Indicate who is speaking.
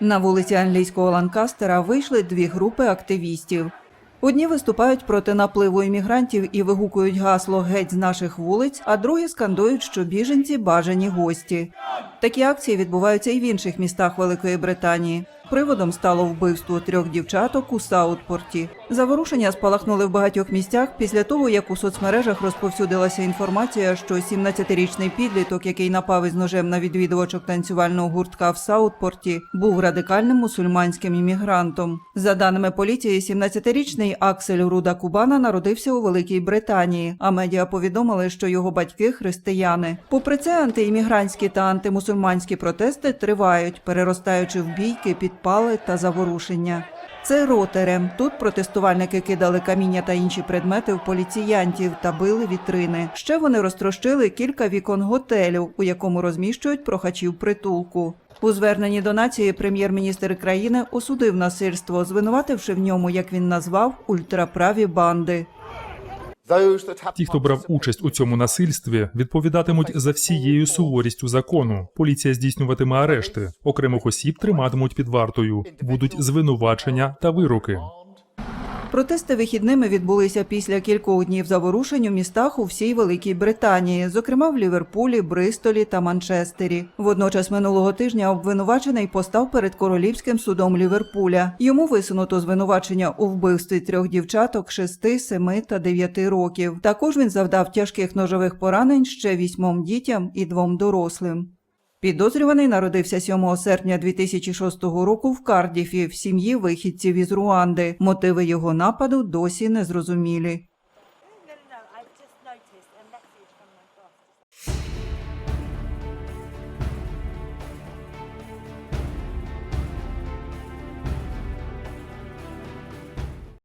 Speaker 1: На вулиці англійського Ланкастера вийшли дві групи активістів. Одні виступають проти напливу іммігрантів і вигукують гасло геть з наших вулиць, а другі скандують, що біженці бажані гості. Такі акції відбуваються і в інших містах Великої Британії. Приводом стало вбивство трьох дівчаток у Саутпорті. Заворушення спалахнули в багатьох місцях після того, як у соцмережах розповсюдилася інформація, що 17-річний підліток, який напав із ножем на відвідувачок танцювального гуртка в Саутпорті, був радикальним мусульманським іммігрантом. За даними поліції, 17-річний Аксель Руда Кубана народився у Великій Британії, а медіа повідомили, що його батьки християни. Попри це, антиіммігрантські та антимусульманські протести тривають, переростаючи в бійки, підпали та заворушення. Це ротерем. Тут протестувальники кидали каміння та інші предмети в поліціянтів та били вітрини. Ще вони розтрощили кілька вікон готелю, у якому розміщують прохачів притулку. У зверненні до нації прем'єр-міністр країни осудив насильство, звинувативши в ньому, як він назвав, ультраправі банди.
Speaker 2: Ті, хто брав участь у цьому насильстві, відповідатимуть за всією суворістю закону. Поліція здійснюватиме арешти. Окремих осіб триматимуть під вартою. Будуть звинувачення та вироки.
Speaker 1: Протести вихідними відбулися після кількох днів заворушень у містах у всій Великій Британії, зокрема в Ліверпулі, Бристолі та Манчестері. Водночас минулого тижня обвинувачений постав перед королівським судом Ліверпуля. Йому висунуто звинувачення у вбивстві трьох дівчаток 6, 7 та 9 років. Також він завдав тяжких ножових поранень ще вісьмом дітям і двом дорослим. Підозрюваний народився 7 серпня 2006 року в Кардіфі в сім'ї вихідців із Руанди. Мотиви його нападу досі незрозумілі.